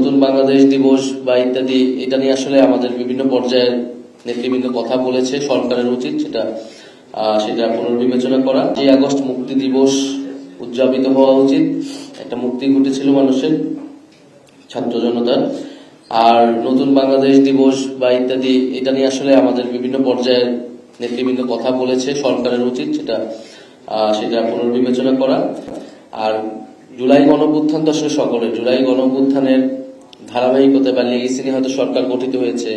নতুন বাংলাদেশ দিবস বা ইত্যাদি, এটা নিয়ে আসলে আমাদের বিভিন্ন পর্যায়ের নেতৃবৃন্দ কথা বলেছে, সরকারের উচিত সেটা সেটা পুনর্বিবেচনা করা। যে আগস্ট মুক্তি দিবস উদযাপিত হওয়া উচিত। একটা মুক্তি ঘটেছিল মানুষের, ছাত্র জনতার। আর নতুন বাংলাদেশ দিবস বা ইত্যাদি, এটা নিয়ে আসলে আমাদের বিভিন্ন পর্যায়ের নেতৃবৃন্দ কথা বলেছে, সরকারের উচিত সেটা সেটা পুনর্বিবেচনা করা। আর জুলাই গণঅভ্যুত্থান তো আসলে সকলের, জুলাই গণঅভ্যুত্থানের ধারাবাহিকতা বা লেগেসি নিয়ে হয়তো সরকার গঠিত হয়েছে,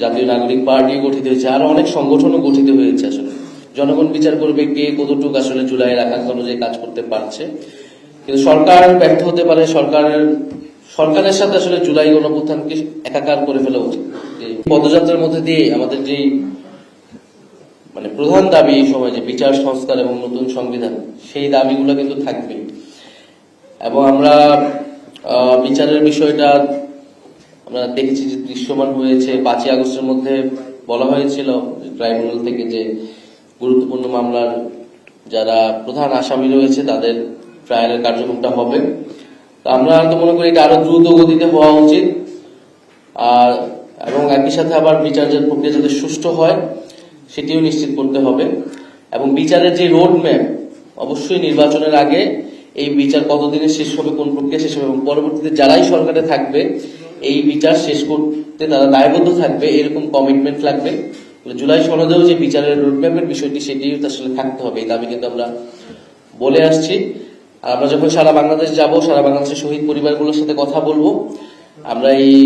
জাতীয় নাগরিক পার্টিও গঠিত হয়েছে, আরও অনেক সংগঠনও গঠিত হয়েছে আসলে। জনগণ বিচার করবে কে কতটুকু আসলে জুলাইয়ের আকাঙ্ক্ষা অনুযায়ী কাজ করতে পারছে। কিন্তু সরকার ব্যর্থ হতে পারে সরকারের সরকারের সাথে আসলে জুলাই গণঅভ্যুত্থানকে একাকার করে ফেলা উচিত। পদযাত্রার মধ্যে দিয়ে আমাদের যেই মানে প্রধান দাবি এই সময় যে বিচার, সংস্কার এবং নতুন সংবিধান, সেই দাবিগুলো কিন্তু থাকবে। এবং আমরা বিচারের বিষয়টা আমরা দেখেছি যে দৃশ্যমান হয়েছে। পাঁচই আগস্টের মধ্যে বলা হয়েছিল ট্রাইব্যুনাল থেকে যে গুরুত্বপূর্ণ মামলার যারা প্রধান আসামি রয়েছে, তাদের ট্রায়ালের কার্যক্রমটা হবে। তো আমরা তো মনে করি এটা আরও দ্রুত গতিতে হওয়া উচিত। আর এবং একই সাথে আবার বিচারের প্রক্রিয়া যাতে সুষ্ঠু হয়, সেটিও নিশ্চিত করতে হবে। এবং বিচারের যে রোড ম্যাপ অবশ্যই নির্বাচনের আগে এই বিচার কতদিনে শেষ হবে, কোন প্রক্রিয়া শেষ হবে এবং পরবর্তীতে যারাই সরকারে থাকবে, এই বিচার শেষ করতে তারা দায়বদ্ধ থাকবে, এরকম কমিটমেন্ট লাগবে। জুলাই সনদেও যে বিচারের রোডম্যাপের বিষয়টি সেটিও আসলে থাকতে হবে, এই দাবি কিন্তু আমরা বলে আসছি। আর আমরা যখন সারা বাংলাদেশ যাব, সারা বাংলাদেশের শহীদ পরিবারগুলোর সাথে কথা বলব, আমরা এই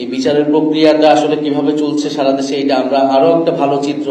এই বিচারের প্রক্রিয়াটা আসলে কীভাবে চলছে সারা দেশে, এটা আমরা আরও একটা ভালো চিত্র